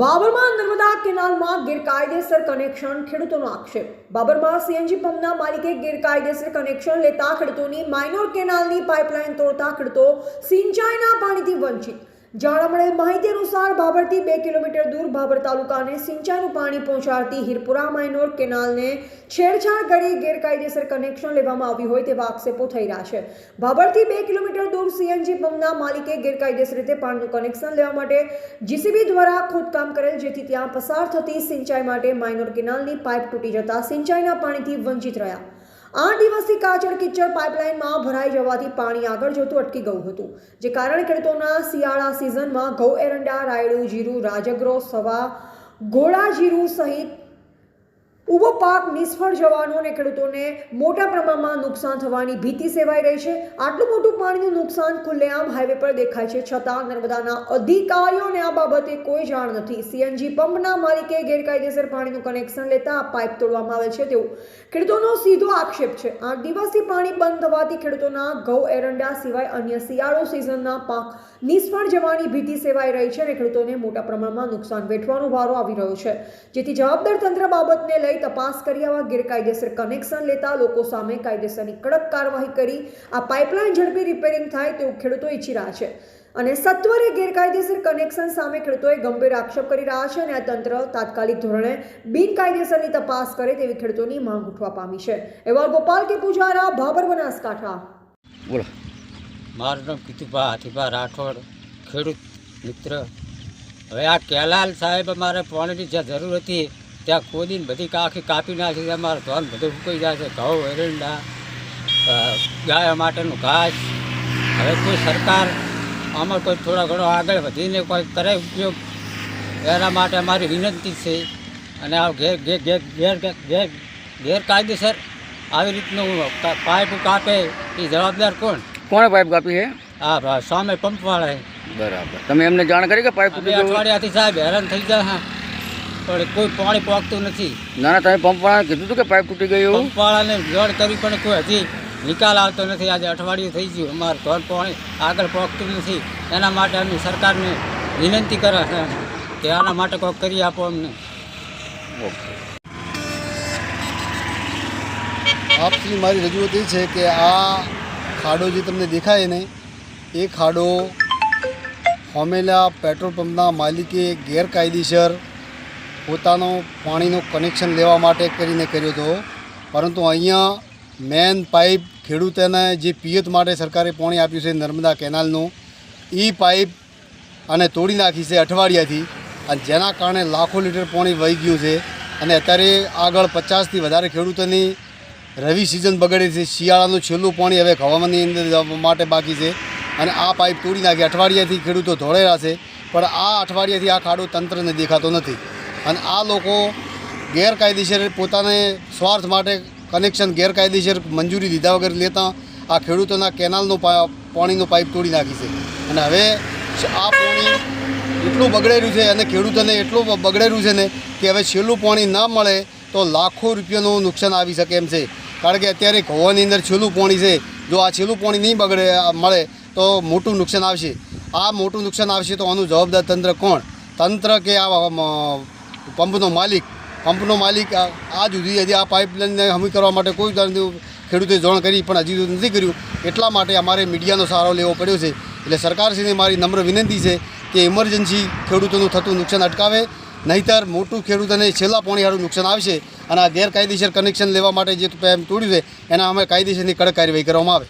બાબરમાં નર્મદા કેનાલમાં ગેરકાયદેસર કનેક્શન ખેડૂતોનો આક્ષેપ. બાબરમાં સીએનજી પંપના માલિકે ગેરકાયદેસર કનેક્શન લેતા ખેડૂતોની માઇનોર કેનાલની પાઇપલાઇન તોડતા ખેડૂતો સિંચાઈના પાણીથી વંચિત. જાણવા મળેલ માહિતી અનુસાર ભાભરથી બે કિલોમીટર દૂર ભાભર તાલુકાને સિંચાઈનું પાણી પહોંચાડતી હિરપુરા માઇનોર કેનાલને છેડછાડ કરી ગેરકાયદેસર કનેક્શન લેવામાં આવ્યું હોય તેવા આક્ષેપો થઈ રહ્યા છે. ભાભરથી બે કિલોમીટર દૂર સીએનજી પંપના માલિકે ગેરકાયદેસર રીતે પાણીનું કનેક્શન લેવા માટે જીસીબી દ્વારા ખોદકામ કરેલ, જેથી ત્યાં પસાર થતી સિંચાઈ માટે માઇનોર કેનાલની પાઇપ તૂટી જતા સિંચાઈના પાણીથી વંચિત રહ્યા. આઠ દિવસથી કાચડ કિચડ પાઇપલાઇનમાં ભરાઈ જવાથી પાણી આગળ જતું અટકી ગયું હતું, જે કારણે ખેડૂતોના શિયાળા સિઝનમાં ઘઉં એરંડા, રાયડું, જીરું, રાજગરો, સવા, ગોળા જીરું સહિત ઊભો પાક નિષ્ફળ જવાનો અને ખેડૂતોને મોટા પ્રમાણમાં નુકસાન થવાની ભીતિ સેવાઈ રહી છે. આટલું મોટું પાણીનું નુકસાન ખુલ્લેઆમ હાઈવે પર દેખાય છે. છતાં નર્મદાના અધિકારીઓને આ બાબતે કોઈ જાણ નથી. સીએનજી પંપના માલિકે ગેરકાયદેસર પાણીનું કનેક્શન લેતા પાઇપ તોડવામાં આવે છે તેવું ખેડૂતોનો સીધો આક્ષેપ છે. આઠ દિવસથી પાણી બંધ થવાથી ખેડૂતોના ઘઉં, એરંડા સિવાય અન્ય શિયાળો સિઝનના પાક નિષ્ફળ જવાની ભીતિ સેવાઈ રહી છે અને ખેડૂતોને મોટા પ્રમાણમાં નુકસાન વેઠવાનો વારો આવી રહ્યો છે. જેથી જવાબદાર તંત્ર બાબતને લઈ તપાસ કરી આવા ગેરકાયદેસર કનેક્શન લેતા લોકો સામે કાયદેસરની કડક કાર્યવાહી કરી. આ પાઇપલાઇન ઝડપી રિપેરિંગ થાય તેવું ખેડૂતો ઈચ્છી રહ્યા છે. અને સત્વરે ગેરકાયદેસર કનેક્શન સામે ખેડૂતોએ ગંભીર આક્ષેપ કરી રહ્યા છે અને આ તંત્ર તાત્કાલિક ધોરણે બિનકાયદેસરની તપાસ કરે તેવી ખેડૂતોની માંગ ઉઠવા પામી છે. એવા ગોપાલ કે પૂજારા ભાબર બનાસકાંઠા. બોલો. મારું નામ કીતુભા હાથીભા રાઠોડ ખેડૂત મિત્ર. હવે આ કેલાલ સાહેબ અમારે પાણીની જ્યાં જરૂર હતી ત્યાં ખોદીને બધી આખી કાપી નાખી છે. અમારું ધોન બધું ફૂકાઈ જાય છે. ઘઉં એરંડા ગાય માટેનું ઘાસ. હવે કોઈ સરકાર આમાં કોઈ થોડા ઘણો આગળ વધીને કોઈ કરે ઉપયોગ એના માટે અમારી વિનંતી છે. અને આ ઘેર ઘેર ઘેર ઘેર ઘેર ગેરકાયદેસર આવી રીતનું પાઇપ કાપે એ જવાબદાર કોણ? કોણે પાઇપ કાપી છે? હા સામે પંપવાળા બરાબર. તમે એમને જાણ કરી કે પાઇપ અઠવાડિયાથી સાહેબ હેરાન થઈ જાય હા. પણ કોઈ પાણી પહોંચતું નથી. ના ના તમે પંપ વાળાને કીધું હતું કે પાઇપ તૂટી ગયું એવું? પંપવાળાને જળ કરી પણ કોઈ હજી નિકાલ આવતો નથી. આજે અઠવાડિયું થઈ ગયું. અમારું ઘર પાણી આગળ પહોંચતું નથી. એના માટે અમે સરકારને વિનંતી કરે છે કે આના માટે કોઈક કરી આપો અમને. ઓકે. આપની મારી રજૂઆત એ છે કે આ ખાડો જે તમને દેખાય ને એ ખાડો હોમેલા પેટ્રોલ પંપના માલિકે ગેરકાયદેસર પોતાનો પાણીનું કનેક્શન લેવા માટે કરીને કર્યો હતો. પરંતુ અહીંયા મેન પાઇપ ખેડૂતોને જે પિયત માટે સરકારે પાણી આપ્યું છે નર્મદા કેનાલનું એ પાઇપ અને તોડી નાખી છે અઠવાડિયાથી. અને જેના કારણે લાખો લીટર પાણી વહી ગયું છે. અને અત્યારે આગળ પચાસથી વધારે ખેડૂતોની રવિ સિઝન બગડે છે. શિયાળાનું છેલ્લું પાણી હવે હવામાનની અંદર માટે બાકી છે. અને આ પાઇપ તોડી નાખી. અઠવાડિયાથી ખેડૂતો ધોળેલા છે. પણ આ અઠવાડિયાથી આ ખાડો તંત્રને દેખાતો નથી. અને આ લોકો ગેરકાયદેસર પોતાને સ્વાર્થ માટે કનેક્શન ગેરકાયદેસર મંજૂરી દીધા વગર લેતા આ ખેડૂતોના કેનાલનું પાણીનું પાઇપ તોડી નાખી છે. અને હવે આ પાણી એટલું બગડેલું છે અને ખેડૂતોને એટલું બગડેલું છે ને કે હવે છેલ્લું પાણી ના મળે તો લાખો રૂપિયાનું નુકસાન આવી શકે એમ છે. કારણ કે અત્યારે ઘોવાની અંદર છેલ્લું પાણી છે. જો આ છેલ્લું પાણી નહીં બગડે મળે તો મોટું નુકસાન આવશે. આ મોટું નુકસાન આવશે તો આનું જવાબદાર તંત્ર કોણ? તંત્ર કે આ પંપનો માલિક પંપનો માલિક આ સુધી હજી આ પાઇપલાઇનને હમી કરવા માટે કોઈ ખેડૂતે જાણ કરી, પણ હજી નથી કર્યું. એટલા માટે અમારે મીડિયાનો સહારો લેવો પડ્યો છે. એટલે સરકારશ્રીને મારી નમ્ર વિનંતી છે કે ઇમરજન્સી ખેડૂતોનું થતું નુકસાન અટકાવે, નહીંતર મોટું ખેડૂતોને છેલ્લા પાણીવાળું નુકસાન આવશે અને આ ગેરકાયદેસર કનેક્શન લેવા માટે જે તોડ્યું છે, એના અમે કાયદેસરની કડક કાર્યવાહી કરવામાં આવે.